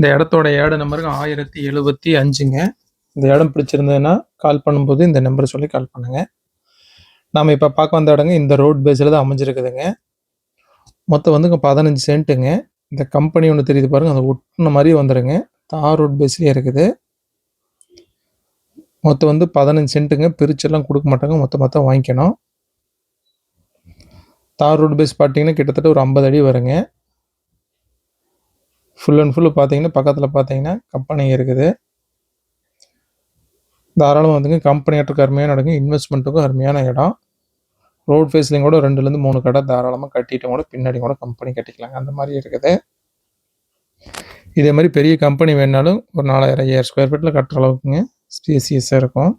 இந்த இடத்தோட ஏடு நம்பருக்கு ஆயிரத்தி எழுபத்தி அஞ்சுங்க. இந்த இடம் பிடிச்சிருந்ததுன்னா கால் பண்ணும்போது இந்த நம்பர் சொல்லி கால் பண்ணுங்க. நாம் இப்போ பார்க்க வந்த இடங்க இந்த ரோட் பேஸில் தான் அமைஞ்சிருக்குதுங்க. மொத்தம் வந்து பதினஞ்சு சென்ட்டுங்க இந்த கம்பெனி ஒன்று தெரியுது பாருங்கள் அந்த ஒட்டின மாதிரி வந்துடுங்க தார் ரோட் பேஸ்லேயே இருக்குது. மொத்தம் வந்து பதினஞ்சு சென்ட்டுங்க பிரிச்செல்லாம் கொடுக்க மாட்டாங்க மொத்தம் மொத்தம் வாங்கிக்கணும். தார் ரோட் பேஸ் பார்த்தீங்கன்னா கிட்டத்தட்ட ஒரு ஐம்பது அடி வருங்க. ஃபுல் அண்ட் ஃபுல்லு பார்த்தீங்கன்னா பக்கத்தில் பார்த்தீங்கன்னா கம்பெனி இருக்குது. தாராளமாக வந்துங்க கம்பெனி ஆட்டுக்கு அருமையான இடங்க இன்வெஸ்ட்மெண்ட்டுக்கும் அருமையான இடம். ரோட் ஃபேஸ்லையும் கூட ரெண்டுலேருந்து மூணு கடை தாராளமாக கட்டிட்டு கூட பின்னாடி கூட கம்பெனி கட்டிக்கலாங்க. அந்த மாதிரி இருக்குது. இதே மாதிரி பெரிய கம்பெனி வேணாலும் ஒரு நாலாயிரம் ஐயாயிரம் ஸ்கொயர் ஃபீட்டில் கட்டுற அளவுக்குங்க ஸ்பேசியஸாக இருக்கும்.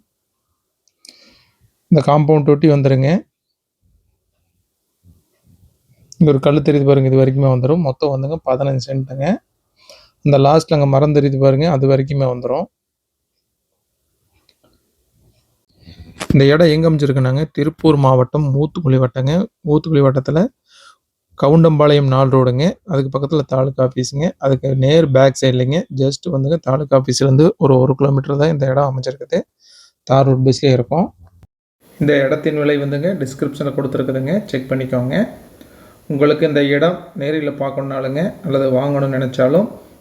இந்த காம்பவுண்ட் ஒட்டி வந்துடுங்க இங்கே ஒரு கல் தெரியுது பாருங்க இது வரைக்குமே வந்துடும் மொத்தம் வந்துங்க பதினஞ்சு சென்ட்டுங்க இந்த லாஸ்ட்டில் அங்கே மரம் தெரியுது பாருங்க அது வரைக்குமே வந்துடும் இந்த இடம் எங்கே அமைச்சிருக்குனாங்க திருப்பூர் மாவட்டம் மூத்துக்குழி வட்டங்க. மூத்துக்குழி வட்டத்தில் கவுண்டம்பாளையம் நாலு ரோடுங்க. அதுக்கு பக்கத்தில் தாலுக்கா ஆஃபீஸுங்க அதுக்கு நேர் பேக் சைட்லிங்க ஜஸ்ட் வந்துங்க தாலுக்கா ஆஃபீஸ்லேருந்து ஒரு ஒரு கிலோமீட்டர் தான் இந்த இடம் அமைஞ்சிருக்குது. தார் ரோட் பஸ்லேயே இருக்கும். இந்த இடத்தின் விலை வந்துங்க டிஸ்கிரிப்ஷனில் கொடுத்துருக்குதுங்க. செக் பண்ணிக்கோங்க. உங்களுக்கு இந்த இடம் நேரில் பார்க்கணுனாலுங்க அல்லது வாங்கணும்னு நினச்சாலும்